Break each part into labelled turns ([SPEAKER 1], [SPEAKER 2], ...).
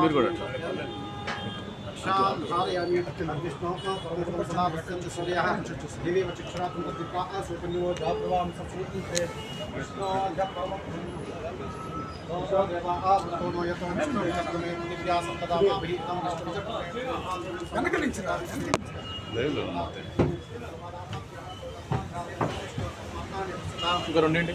[SPEAKER 1] మీరు కూడా. ఇంకా రెండేంటి?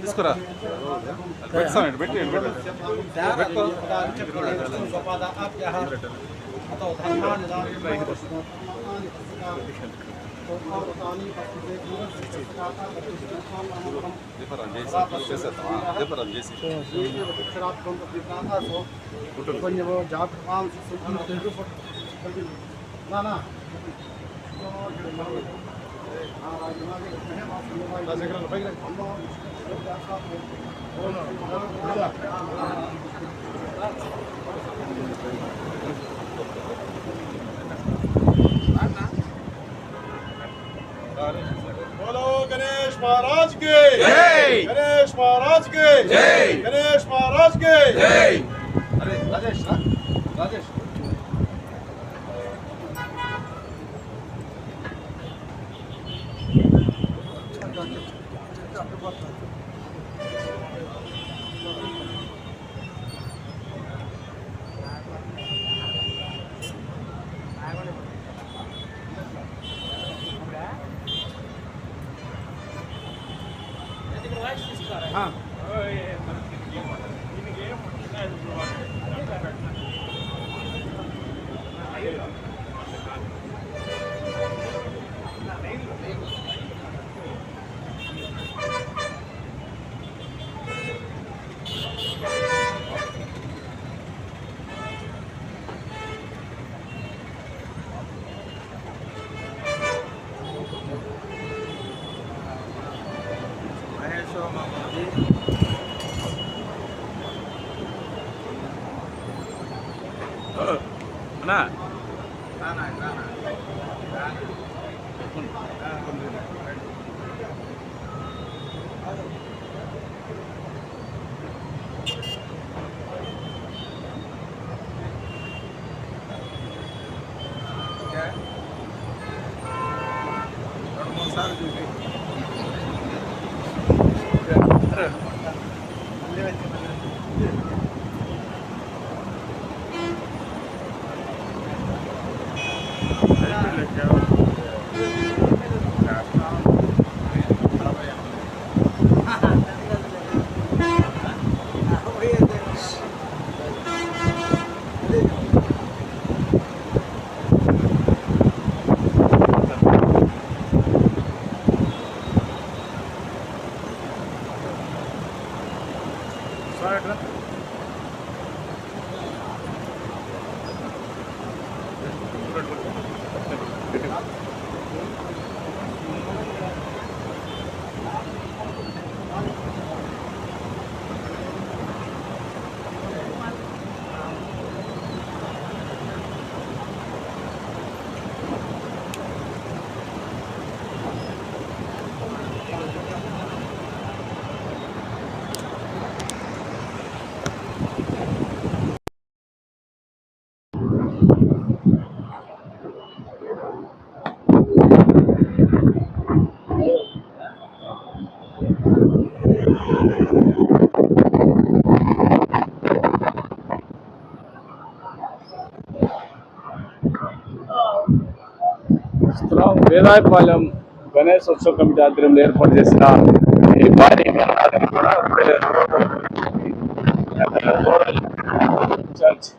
[SPEAKER 1] తీసుకురా పెడతానండి పెట్టి దీపారాయణ చేసి చేసేద్దామా దీపారాయణ చేసి
[SPEAKER 2] बोलो गणेश महाराज के
[SPEAKER 1] जय
[SPEAKER 2] गणेश महाराज के
[SPEAKER 1] जय
[SPEAKER 2] गणेश महाराज के
[SPEAKER 1] जय अरे राजेश राजेश అన్నా Thank you.
[SPEAKER 3] हमारा ट्रक వేదాయపాలెం గణేష్ ఉత్సవ కమిటీ ఆధ్వర్యంలో ఏర్పాటు చేసిన ఈ భారీ గణనాథుని కూడా చర్చ్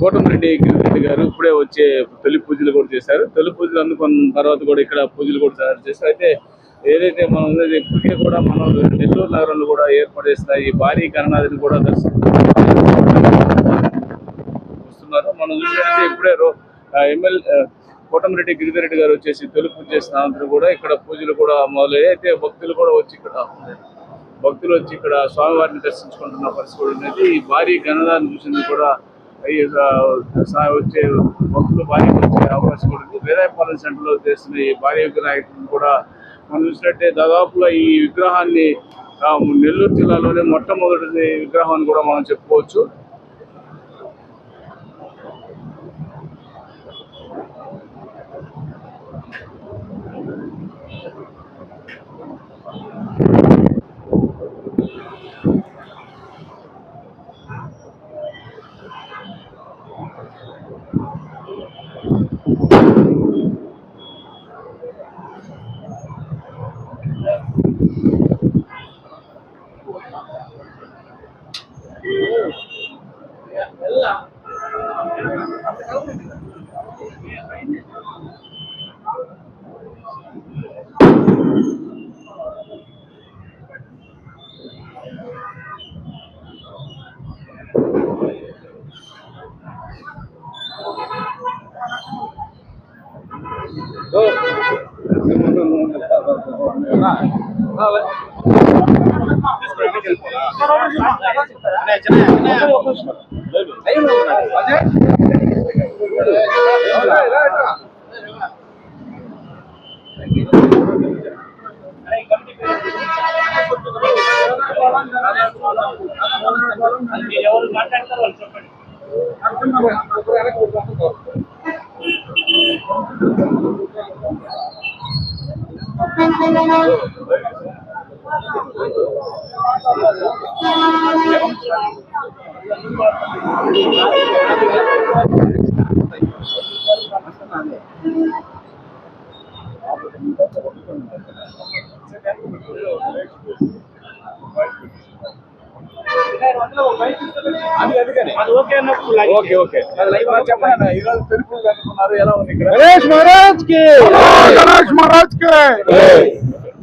[SPEAKER 3] కోటమిరెడ్డి గిరిరెడ్డి గారు ఇప్పుడే వచ్చే తొలి పూజలు కూడా చేశారు. తొలి పూజలు అందుకున్న తర్వాత కూడా ఇక్కడ పూజలు కూడా తయారు చేశారు. అయితే ఏదైతే మనం ఉన్నది ఇప్పటికే కూడా మనం నెల్లూరు నగరంలో కూడా ఏర్పాటు చేసిన ఈ భారీ గణనాథిని కూడా దర్శనం వస్తున్నారు. మనం చూసినట్లయితే ఇప్పుడే రో- ఎమ్మెల్యే కోటమిరెడ్డి గిరిధరెడ్డి గారు వచ్చేసి తొలి పూజ చేసిన అనంతరం కూడా ఇక్కడ పూజలు కూడా మొదలయ్యాయి. అయితే భక్తులు కూడా వచ్చి ఇక్కడ భక్తులు వచ్చి ఇక్కడ స్వామివారిని దర్శించుకుంటున్న పరిస్థితి కూడా ఉన్నది. ఈ భారీ గణనాన్ని చూసింది కూడా వచ్చే భక్తులు భారీ వచ్చే అవకాశం కూడా ఉంది. వేదాయపాలెం సెంటర్లో చేస్తున్న ఈ భారీ వినాయకుడిని కూడా మనం చూసినట్టే దాదాపుగా ఈ విగ్రహాన్ని నెల్లూరు జిల్లాలోనే మొట్టమొదటి విగ్రహం అని కూడా మనం చెప్పుకోవచ్చు.
[SPEAKER 2] Thank
[SPEAKER 4] you. Thank you.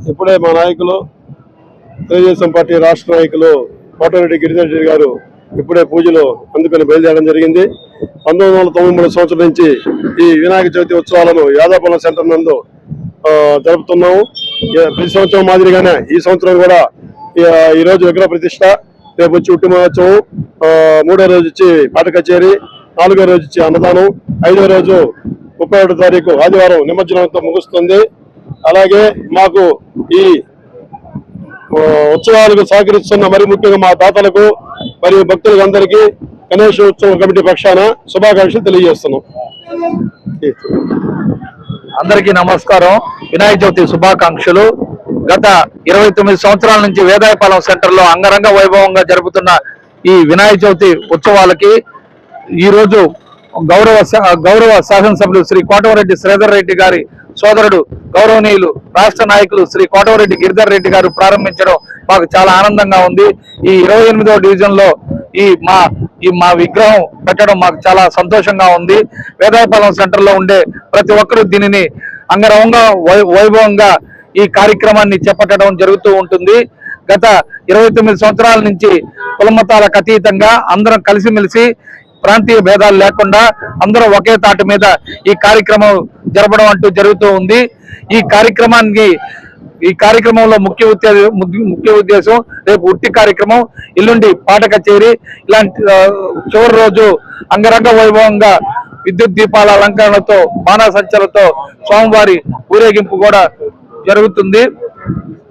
[SPEAKER 4] ఇప్పుడే మా నాయకులు తెలుగుదేశం పార్టీ రాష్ట్ర నాయకులు కోటారెడ్డి గిరిధర్ రెడ్డి గారు ఇప్పుడే పూజలు అందుకని బయలుదేరడం జరిగింది. పంతొమ్మిది వందల తొంభై మూడు సంవత్సరం నుంచి ఈ వినాయక చవితి ఉత్సవాలను యాదాపురం సెంటర్ నందు జరుపుతున్నాము. ప్రతి సంవత్సరం మాదిరిగానే ఈ సంవత్సరం కూడా ఈ- ఈ రోజు విగ్రహ ప్రతిష్ట. రేపు వచ్చి ఉట్టి మహోత్సవం మూడో రోజు వచ్చి పాట కచేరి నాలుగో రోజు వచ్చి అన్నదానం ఐదో రోజు ముప్పై ఒకటో తారీఖు ఆదివారం నిమజ్జనంతో ముగుస్తుంది. అలాగే మాకు ఈ ఉత్సవాలకు సహకరిస్తున్న మరి ముఖ్యంగా మా దాతలకు మరియు భక్తులకు అందరికీ గణేష్ ఉత్సవ కమిటీ పక్షాన శుభాకాంక్షలు తెలియజేస్తున్నాం.
[SPEAKER 5] అందరికీ నమస్కారం. వినాయక చవితి శుభాకాంక్షలు. గత ఇరవై తొమ్మిది సంవత్సరాల నుంచి వేదాయపాలెం సెంటర్లో అంగరంగ వైభవంగా జరుపుతున్న ఈ వినాయక చవితి ఉత్సవాలకి ఈరోజు గౌరవ గౌరవ శాసనసభ్యులు శ్రీ కోటవరెడ్డి శ్రీధర్ రెడ్డి గారి సోదరుడు గౌరవనీయులు రాష్ట్ర నాయకులు శ్రీ కోటవరెడ్డి గిరిధర్ రెడ్డి గారు ప్రారంభించడం మాకు చాలా ఆనందంగా ఉంది. ఈ ఇరవై ఎనిమిదవ డివిజన్లో ఈ మా ఈ మా విగ్రహం పెట్టడం మాకు చాలా సంతోషంగా ఉంది. వేదాయపాలెం సెంటర్లో ఉండే ప్రతి ఒక్కరూ దీనిని అంగరంగ వై- వైభవంగా ఈ కార్యక్రమాన్ని చేపట్టడం జరుగుతూ ఉంటుంది. గత ఇరవై తొమ్మిది సంవత్సరాల నుంచి కులమతాలకు అతీతంగా అందరం కలిసిమెలిసి ప్రాంతీయ భేదాలు లేకుండా అందరూ ఒకే తాటి మీద ఈ కార్యక్రమం జరపడం అంటూ జరుగుతూ ఉంది. ఈ కార్యక్రమానికి ఈ కార్యక్రమంలో ముఖ్య ఉద్దేశం ముఖ్య ఉద్దేశం రేపు ఉట్టి కార్యక్రమం ఎల్లుండి పాట కచేరి ఇలాంటి చివరి రోజు అంగరంగ వైభవంగా విద్యుత్ దీపాల అలంకరణతో బాణాసంచలతో స్వామివారి ఊరేగింపు కూడా జరుగుతుంది.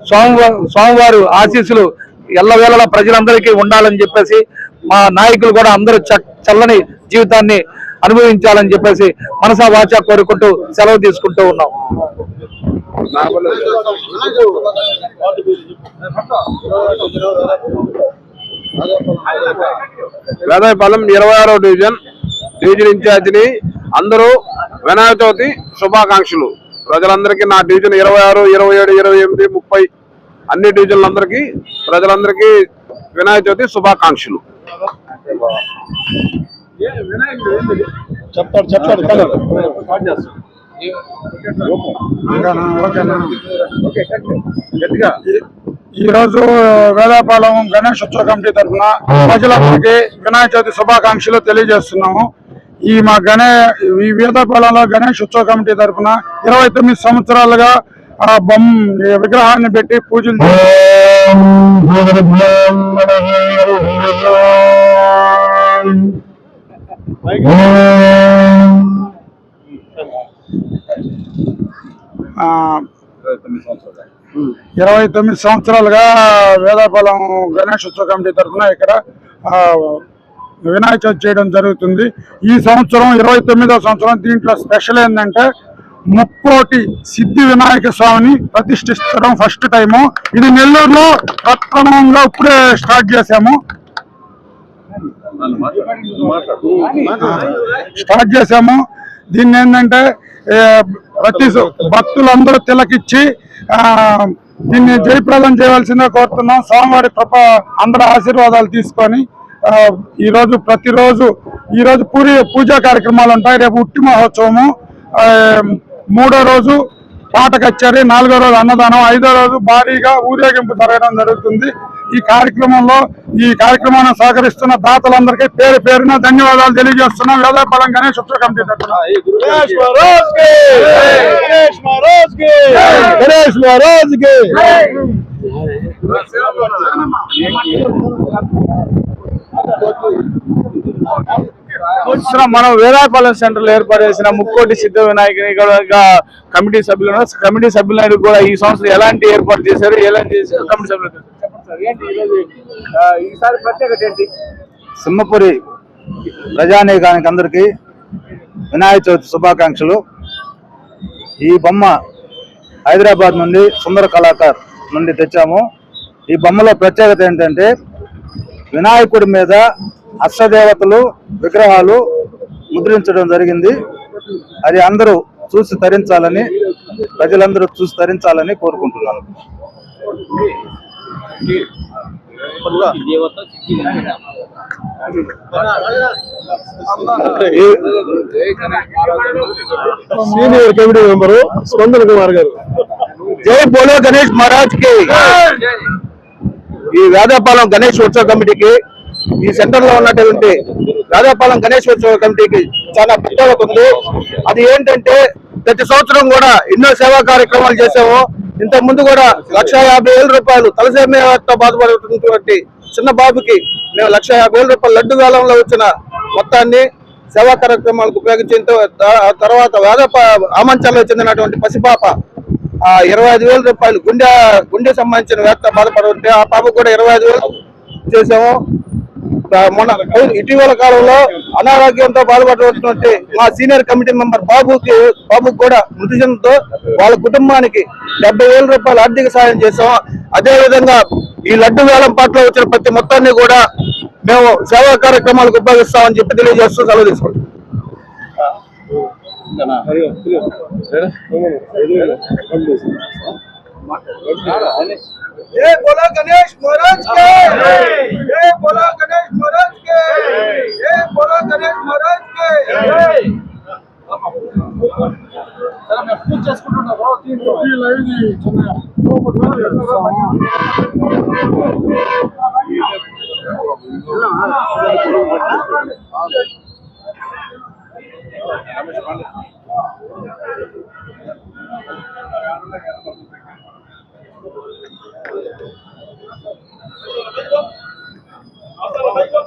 [SPEAKER 5] స్వామివారు స్వామివారు ఆశీస్సులు ఎల్లవేళలా ప్రజలందరికీ ఉండాలని చెప్పేసి మా నాయకులు కూడా అందరూ చ- చల్లని జీవితాన్ని
[SPEAKER 6] అనుభవించాలని చెప్పేసి మనసా వాచ కోరుకుంటూ సెలవు తీసుకుంటూ ఉన్నాం.
[SPEAKER 7] వేదాయపాలెం ఇరవై ఆరో డివిజన్ డివిజన్ ఇన్ఛార్జిని అందరూ వినాయక చవితి శుభాకాంక్షలు. ప్రజలందరికీ నా డివిజన్ ఇరవై ఆరు ఇరవై ఏడు ఇరవై ఎనిమిది ముప్పై అన్ని డివిజన్లందరికీ ప్రజలందరికీ వినాయక చవితి శుభాకాంక్షలు.
[SPEAKER 4] చెప్తాడు చెప్తాడు కలర్
[SPEAKER 8] ఈ రోజు వేదాపాలెం గణేష్ ఉత్సవ కమిటీ తరఫున ప్రజలందరికీ వినాయక చవితి శుభాకాంక్షలు తెలియజేస్తున్నాము. ఈ మా గణే ఈ వేదాపాలెంలో గణేష్ ఉత్సవ కమిటీ తరఫున ఇరవై తొమ్మిది సంవత్సరాలుగా ఆ బొమ్మ ఈ విగ్రహాన్ని పెట్టి పూజలు ఇరవై తొమ్మిది సంవత్సరాలుగా వేదాపాలెం గణేష్ ఉత్సవ కమిటీ తరఫున ఇక్కడ ఆ, వినాయక చవితి చేయడం జరుగుతుంది. ఈ సంవత్సరం ఇరవై తొమ్మిదవ సంవత్సరం దీంట్లో స్పెషల్ ఏంటంటే ముక్కోటి సిద్ధి వినాయక స్వామిని ప్రతిష్ఠించడం ఫస్ట్ టైము ఇది నెల్లూరులో ప్రప్రథమంగా ఇప్పుడే స్టార్ట్ చేశాము. స్టార్ట్ చేశాము. దీన్ని ఏంటంటే ప్రతి భక్తులందరూ తిలకిచ్చి దీన్ని జయప్రదం చేయవలసిందే కోరుతున్నాం. స్వామివారి కృప అందరి ఆశీర్వాదాలు తీసుకొని ఈరోజు ప్రతిరోజు ఈరోజు పూరి పూజా కార్యక్రమాలు ఉంటాయి. రేపు ఉట్టి మహోత్సవము. మూడో రోజు పాట కచేరి నాలుగో రోజు అన్నదానం ఐదో రోజు భారీగా ఊరేగింపు జరగడం జరుగుతుంది. ఈ కార్యక్రమంలో ఈ కార్యక్రమాన్ని సహకరిస్తున్న దాతలందరికీ పేరు పేరున ధన్యవాదాలు తెలియజేస్తున్నాం. వేదా బలం గణేష్ ఉత్తర కమిటీ తరఫున.
[SPEAKER 3] మనం వేదాయపాలెం సెంటర్లో ఏర్పాటు చేసిన ముక్కోటి సిద్ధ వినాయకుని కూడా కమిటీ సభ్యులు కమిటీ సభ్యులందరూ కూడా ఈ సంవత్సరం ఎలాంటి ఏర్పాటు చేశారు? ఎలాంటి చేశారు? కమిటీ సభ్యులు ఈసారి ప్రత్యేకత ఏంటి?
[SPEAKER 9] సింహపురి ప్రజానీకానికి అందరికీ వినాయక చవితి శుభాకాంక్షలు. ఈ బొమ్మ హైదరాబాద్ నుండి సుందర కళాకార్ నుండి తెచ్చాము. ఈ బొమ్మలో ప్రత్యేకత ఏంటంటే వినాయకుడి మీద అష్టదేవతలు విగ్రహాలు ముద్రించడం జరిగింది. అది అందరూ చూసి తరించాలని ప్రజలందరూ చూసి తరించాలని కోరుకుంటున్నాను.
[SPEAKER 4] సీనియర్ కమిటీ మెంబరు స్పందన కుమార్ గారు.
[SPEAKER 6] జై బోలో గణేష్ మహారాజ్కి. ఈ వేదాపాలెం గణేష్ ఉత్సవ కమిటీకి ఈ సెంటర్లో ఉన్నటువంటి వేదాపాలెం గణేష్ ఉత్సవ కమిటీకి చాలా ప్రత్యేకత ఉంది. అది ఏంటంటే ప్రతి సంవత్సరం కూడా ఎన్నో సేవా కార్యక్రమాలు చేసాము ఇంత ముందు కూడా లక్ష యాభై వేల రూపాయలు తలసేమతో బాధపడుతున్నటువంటి చిన్న బాబుకి మేము లక్ష యాభై వేల రూపాయలు లడ్డు వేలంలో వచ్చిన మొత్తాన్ని సేవా కార్యక్రమాలకు ఉపయోగించిన తర్వాత వేద ఆమంచాల్లో చెందినటువంటి పసిపాప ఇరవై ఐదు వేల రూపాయలు గుండె గుండె సంబంధించిన వేత్త బాధపడుతుంటే ఆ పాపకు కూడా ఇరవై ఐదు వేలు చేసాము మొన్న ఇటీవల కాలంలో అనారోగ్యంతో బాధపడుతున్నటువంటి మా సీనియర్ కమిటీ మెంబర్ బాబుకి బాబుకి కూడా మృతి చెందుతూ వాళ్ళ కుటుంబానికి డెబ్బై వేల రూపాయలు ఆర్థిక సాయం చేసాం అదే విధంగా ఈ లడ్డు వేలం పట్ల వచ్చిన ప్రతి మొత్తాన్ని కూడా మేము సేవా కార్యక్రమాలకు ఉపయోగిస్తామని చెప్పి తెలియజేస్తూ సెలవు తీసుకోండి
[SPEAKER 7] जय बोला गणेश महाराज के जय बोला गणेश महाराज के जय बोला गणेश महाराज के చేసుకుంటున్నారు 朝のベッド。